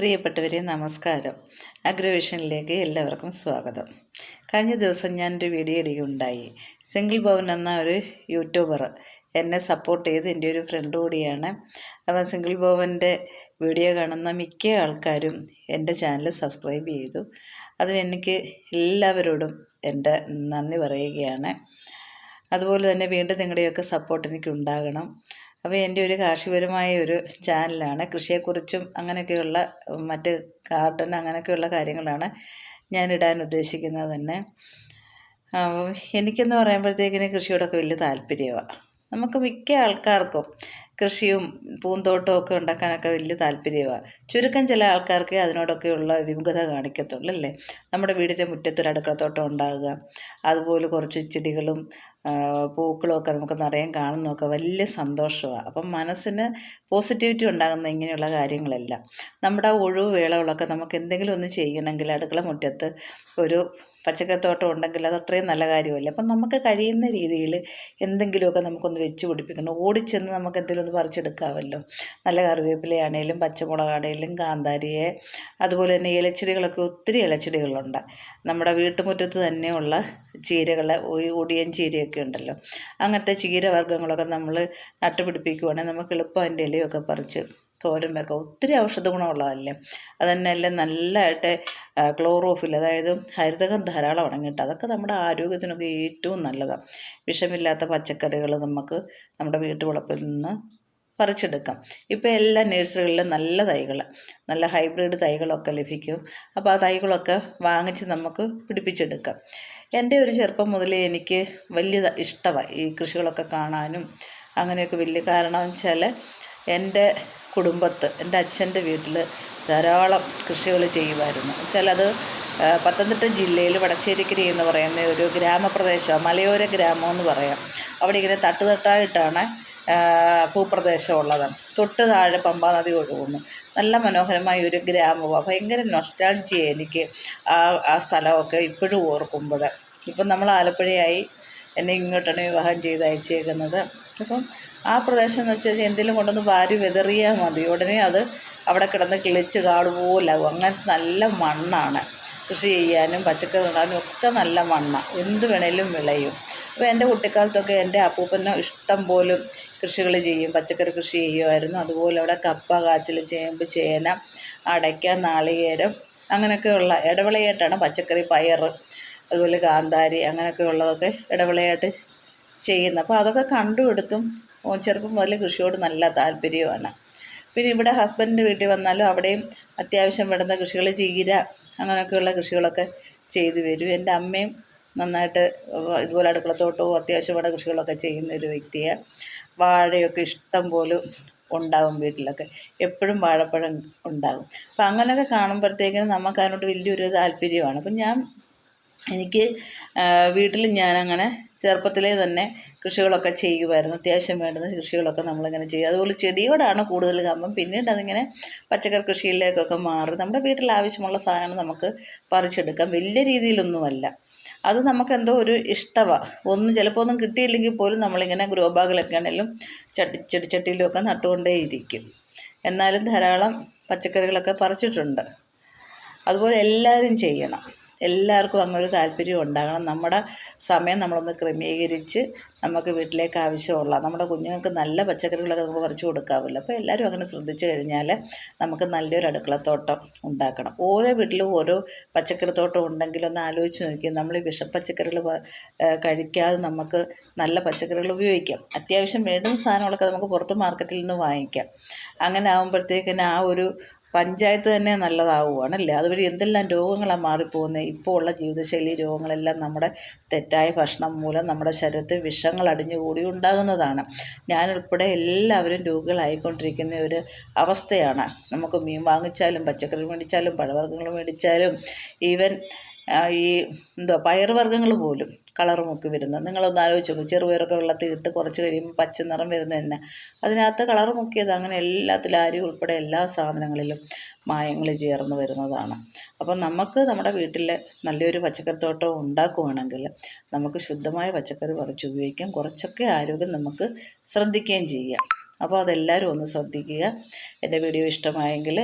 പ്രിയപ്പെട്ടവരെ നമസ്കാരം. അഗ്രവിഷനിലേക്ക് എല്ലാവർക്കും സ്വാഗതം. കഴിഞ്ഞ ദിവസം ഞാനൊരു വീഡിയോ ഇടുകയുണ്ടായി. സിംഗിൾ ഭവൻ എന്ന ഒരു യൂട്യൂബർ എന്നെ സപ്പോർട്ട് ചെയ്ത് എന്റെ ഒരു ഫ്രണ്ട് കൂടിയാണ്. അപ്പം സിംഗിൾ ഭവന്റെ വീഡിയോ കാണുന്ന മിക്ക ആൾക്കാരും എന്റെ ചാനൽ സബ്സ്ക്രൈബ് ചെയ്തു. അതിനെനിക്ക് എല്ലാവരോടും എന്റെ നന്ദി പറയുകയാണ്. അതുപോലെ തന്നെ വീണ്ടും നിങ്ങളുടെയൊക്കെ സപ്പോർട്ട് എനിക്ക് ഉണ്ടാകണം. അപ്പോൾ എന്റെ ഒരു കാർഷികപരമായ ഒരു ചാനലാണ്. കൃഷിയെക്കുറിച്ചും അങ്ങനെയൊക്കെയുള്ള മറ്റ് ഗാർഡൻ അങ്ങനെയൊക്കെയുള്ള കാര്യങ്ങളാണ് ഞാൻ ഇടാൻ ഉദ്ദേശിക്കുന്നത് തന്നെ. എനിക്കെന്ന് പറയുമ്പോഴത്തേക്കിന് കൃഷിയോടൊക്കെ വലിയ താല്പര്യമാണ് നമുക്ക് മിക്ക ആൾക്കാർക്കും കൃഷിയും പൂന്തോട്ടവും ഒക്കെ ഉണ്ടാക്കാനൊക്കെ വലിയ താല്പര്യമാണ്. ചുരുക്കം ചില ആൾക്കാർക്ക് അതിനോടൊക്കെയുള്ള വിമുഖത കാണിക്കത്തുള്ളൂ അല്ലേ? നമ്മുടെ വീടിന്റെ മുറ്റത്തൊരു അടുക്കളത്തോട്ടം ഉണ്ടാകുക അതുപോലെ കുറച്ച് ചെടികളും പൂക്കളും ഒക്കെ നമുക്ക് നിറയും കാണുന്നതൊക്കെ വലിയ സന്തോഷമാണ്. അപ്പം മനസ്സിന് പോസിറ്റിവിറ്റി ഉണ്ടാകുന്ന ഇങ്ങനെയുള്ള കാര്യങ്ങളെല്ലാം. നമ്മുടെ ഒഴിവ് വേളകളൊക്കെ നമുക്ക് എന്തെങ്കിലും ഒന്ന് ചെയ്യണമെങ്കിൽ അടുക്കള മുറ്റത്ത് ഒരു പച്ചക്കറിത്തോട്ടം ഉണ്ടെങ്കിൽ അത് അത്രയും നല്ല കാര്യമല്ല? അപ്പം നമുക്ക് കഴിയുന്ന രീതിയിൽ എന്തെങ്കിലുമൊക്കെ നമുക്കൊന്ന് വെച്ച് പിടിപ്പിക്കണം. ഓടിച്ചെന്ന് നമുക്ക് എന്തെങ്കിലും ഒന്ന് പറിച്ചെടുക്കാമല്ലോ. നല്ല കറിവേപ്പിലയാണേലും പച്ചമുളകാണേലും കാന്താരിയെ അതുപോലെ തന്നെ ഇലച്ചെടികളൊക്കെ ഒത്തിരി ഇലച്ചെടികളുണ്ട്. നമ്മുടെ വീട്ടുമുറ്റത്ത് തന്നെയുള്ള ചീരകൾ ഒടിയൻ ചീരയൊക്കെ ഉണ്ടല്ലോ. അങ്ങനത്തെ ചീരവർഗങ്ങളൊക്കെ നമ്മൾ നട്ടുപിടിപ്പിക്കുവാണെങ്കിൽ നമുക്ക് എളുപ്പം അതിന്റെ ഇലയൊക്കെ പറിച്ച് തോരൻ വെക്കുക ഒത്തിരി ഔഷധ ഗുണമുള്ളതല്ലേ? അതന്നെല്ലാം നല്ലതായിട്ട് ക്ലോറോഫിൽ അതായത് ഹരിതകം ധാരാളം അടങ്ങിയിട്ട് അതൊക്കെ നമ്മുടെ ആരോഗ്യത്തിനൊക്കെ ഏറ്റവും നല്ലതാണ് വിഷമില്ലാത്ത പച്ചക്കറികൾ നമുക്ക് നമ്മുടെ വീട്ടുവളപ്പിൽ നിന്ന് പറിച്ചെടുക്കാം. ഇപ്പോൾ എല്ലാ നഴ്സറികളിലും നല്ല തൈകൾ നല്ല ഹൈബ്രിഡ് തൈകളൊക്കെ ലഭിക്കും. അപ്പോൾ ആ തൈകളൊക്കെ വാങ്ങിച്ച് നമുക്ക് പിടിപ്പിച്ചെടുക്കാം. എന്റെ ഒരു ചെറുപ്പം മുതലേ എനിക്ക് വലിയ ഇഷ്ടമാണ് ഈ കൃഷികളൊക്കെ കാണാനും അങ്ങനെയൊക്കെ വലിയ കാരണം വെച്ചാൽ എന്റെ കുടുംബത്ത് എന്റെ അച്ഛന്റെ വീട്ടിൽ ധാരാളം കൃഷികൾ ചെയ്യുമായിരുന്നു. വെച്ചാൽ അത് പത്തനംതിട്ട ജില്ലയിൽ വടശ്ശേരിക്കരി എന്ന് പറയുന്ന ഒരു ഗ്രാമപ്രദേശമാണ് മലയോര ഗ്രാമം എന്ന് പറയാം. അവിടെ ഇങ്ങനെ തട്ടുതട്ടായിട്ടാണ് ഭൂപ്രദേശമുള്ളത് തൊട്ട് താഴെ പമ്പാ നദി ഒഴുകുന്നു. നല്ല മനോഹരമായ ഒരു ഗ്രാമമാണ് ഭയങ്കര നൊസ്റ്റാൾജിയാണ് എനിക്ക് ആ ആ സ്ഥലമൊക്കെ ഇപ്പോഴും ഓർക്കുമ്പോൾ. ഇപ്പം നമ്മൾ ആലപ്പുഴയായി എന്നെ ഇങ്ങോട്ടാണ് വിവാഹം ചെയ്ത് അയച്ചേക്കുന്നത്. അപ്പം ആ പ്രദേശം എന്ന് വെച്ചാൽ എന്തെങ്കിലും കൊണ്ടൊന്ന് വാരി വിതറിയാൽ മതി. ഉടനെ അത് അവിടെ കിടന്ന് കിളിച്ച് കാടുപോലാകും അങ്ങനത്തെ നല്ല മണ്ണാണ്. കൃഷി ചെയ്യാനും പച്ചക്കറി നടാനും ഒക്കെ നല്ല മണ്ണാണ് എന്ത് വേണേലും വിളയും. അപ്പോൾ എന്റെ കുട്ടിക്കാലത്തൊക്കെ എന്റെ അപ്പൂപ്പന് ഇഷ്ടം പോലും കൃഷികൾ ചെയ്യും. പച്ചക്കറി കൃഷി ചെയ്യുമായിരുന്നു. അതുപോലെ അവിടെ കപ്പ കാച്ചിൽ ചേമ്പ് ചേന അടയ്ക്ക നാളികേരം അങ്ങനെയൊക്കെയുള്ള ഇടവിളയായിട്ടാണ് പച്ചക്കറി പയർ അതുപോലെ കാന്താരി അങ്ങനെയൊക്കെ ഉള്ളതൊക്കെ ഇടവിളയായിട്ട് ചെയ്യുന്നത് അപ്പോൾ അതൊക്കെ കണ്ടുപിടുത്തും ചെറുപ്പം മുതൽ കൃഷിയോട് നല്ല താല്പര്യമാണ്. പിന്നെ ഇവിടെ ഹസ്ബൻഡിന്റെ വീട്ടിൽ വന്നാലും അവിടെയും അത്യാവശ്യം വേണ്ടുന്ന കൃഷികൾ ചീര അങ്ങനെയൊക്കെയുള്ള കൃഷികളൊക്കെ ചെയ്തു വരും. എന്റെ അമ്മയും നന്നായിട്ട് ഇതുപോലെ അടുക്കളത്തോട്ടവും അത്യാവശ്യം വേണ്ട കൃഷികളൊക്കെ ചെയ്യുന്ന ഒരു വ്യക്തിയാണ്. വാഴയൊക്കെ ഇഷ്ടം പോലും ഉണ്ടാകും വീട്ടിലൊക്കെ. എപ്പോഴും വാഴപ്പഴം ഉണ്ടാകും. അപ്പം അങ്ങനെയൊക്കെ കാണുമ്പോഴത്തേക്കിനും നമുക്ക് അതിനോട് വലിയൊരു താല്പര്യമാണ്. അപ്പം ഞാൻ എനിക്ക് വീട്ടിൽ ഞാനങ്ങനെ ചെറുപ്പത്തിലേ തന്നെ കൃഷികളൊക്കെ ചെയ്യുമായിരുന്നു. അത്യാവശ്യം വേണ്ടുന്ന കൃഷികളൊക്കെ നമ്മളിങ്ങനെ ചെയ്യും. അതുപോലെ ചെടിയോടാണ് കൂടുതൽ കമ്പം. പിന്നീട് അതിങ്ങനെ പച്ചക്കറി കൃഷിയിലേക്കൊക്കെ മാറി. നമ്മുടെ വീട്ടിൽ ആവശ്യമുള്ള സാധനങ്ങൾ നമുക്ക് പറിച്ചെടുക്കാം. വലിയ രീതിയിലൊന്നുമല്ല. അത് നമുക്കെന്തോ ഒരു ഇഷ്ടമാണ് ഒന്നും ചിലപ്പോൾ ഒന്നും കിട്ടിയില്ലെങ്കിൽ പോലും നമ്മളിങ്ങനെ ഗ്രോ ബാഗിലൊക്കെ ആണെങ്കിലും ചട്ടി ചെടിച്ചട്ടിയിലുമൊക്കെ നട്ടുകൊണ്ടേയിരിക്കും. എന്നാലും ധാരാളം പച്ചക്കറികളൊക്കെ പറിച്ചിട്ടുണ്ട്. അതുപോലെ എല്ലാവരും ചെയ്യണം. എല്ലാവർക്കും അങ്ങൊരു താല്പര്യം ഉണ്ടാകണം. നമ്മുടെ സമയം നമ്മളൊന്ന് ക്രമീകരിച്ച് നമുക്ക് വീട്ടിലേക്ക് ആവശ്യമുള്ള നമ്മുടെ കുഞ്ഞുങ്ങൾക്ക് നല്ല പച്ചക്കറികളൊക്കെ നമുക്ക് പറിച്ചു കൊടുക്കാമല്ലോ. അപ്പോൾ എല്ലാവരും അങ്ങനെ ശ്രദ്ധിച്ചു കഴിഞ്ഞാൽ നമുക്ക് നല്ലൊരു അടുക്കളത്തോട്ടം ഉണ്ടാക്കണം. ഓരോ വീട്ടിലും ഓരോ പച്ചക്കറിത്തോട്ടം ഉണ്ടെങ്കിൽ ഒന്ന് ആലോചിച്ച് നോക്കി നമ്മൾ ഈ വിഷപ്പച്ചക്കറികൾ കഴിക്കാതെ നമുക്ക് നല്ല പച്ചക്കറികൾ ഉപയോഗിക്കാം. അത്യാവശ്യം വേണ്ടുന്ന സാധനങ്ങളൊക്കെ നമുക്ക് പുറത്ത് മാർക്കറ്റിൽ നിന്ന് വാങ്ങിക്കാം. അങ്ങനെ ആകുമ്പോഴത്തേക്കിന് ആ ഒരു പഞ്ചായത്ത് തന്നെ നല്ലതാവുകയാണല്ലേ അതുവഴി എന്തെല്ലാം രോഗങ്ങളാണ് മാറിപ്പോകുന്നത് ഇപ്പോൾ ഉള്ള ജീവിതശൈലി രോഗങ്ങളെല്ലാം നമ്മുടെ തെറ്റായ ഭക്ഷണം മൂലം നമ്മുടെ ശരീരത്തിൽ വിഷങ്ങൾ അടിഞ്ഞുകൂടി ഉണ്ടാകുന്നതാണ്. ഞാനുൾപ്പെടെ എല്ലാവരും രോഗികളായിക്കൊണ്ടിരിക്കുന്ന ഒരു അവസ്ഥയാണ്. നമുക്ക് മീൻ വാങ്ങിച്ചാലും പച്ചക്കറി മേടിച്ചാലും പഴവർഗങ്ങൾ മേടിച്ചാലും ഈവൻ ഈ എന്തോ പയറുവർഗങ്ങൾ പോലും കളർ മുക്കി വരുന്നത് നിങ്ങളൊന്ന് ആലോചിച്ച് നോക്കും ചെറുപയറൊക്കെ വെള്ളത്തിൽ ഇട്ട് കുറച്ച് കഴിയുമ്പോൾ പച്ച നിറം വരുന്നത് തന്നെ അതിനകത്ത് കളർ മുക്കിയത് അങ്ങനെ എല്ലാത്തിലും അരി ഉൾപ്പെടെ എല്ലാ സാധനങ്ങളിലും മായങ്ങൾ ചേർന്ന് വരുന്നതാണ്. അപ്പം നമുക്ക് നമ്മുടെ വീട്ടിൽ നല്ലൊരു പച്ചക്കറിത്തോട്ടം ഉണ്ടാക്കുകയാണെങ്കിൽ നമുക്ക് ശുദ്ധമായ പച്ചക്കറി പറിച്ച് ഉപയോഗിക്കാം. കുറച്ചൊക്കെ ആരോഗ്യം നമുക്ക് ശ്രദ്ധിക്കുകയും ചെയ്യാം. അപ്പോൾ അതെല്ലാവരും ഒന്ന് ശ്രദ്ധിക്കുക. എന്റെ വീഡിയോ ഇഷ്ടമായെങ്കിൽ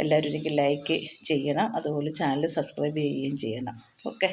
എല്ലാവരും എനിക്ക് ലൈക്ക് ചെയ്യണം. അതുപോലെ ചാനൽ സബ്സ്ക്രൈബ് ചെയ്യുകയും ചെയ്യണം. ഓക്കെ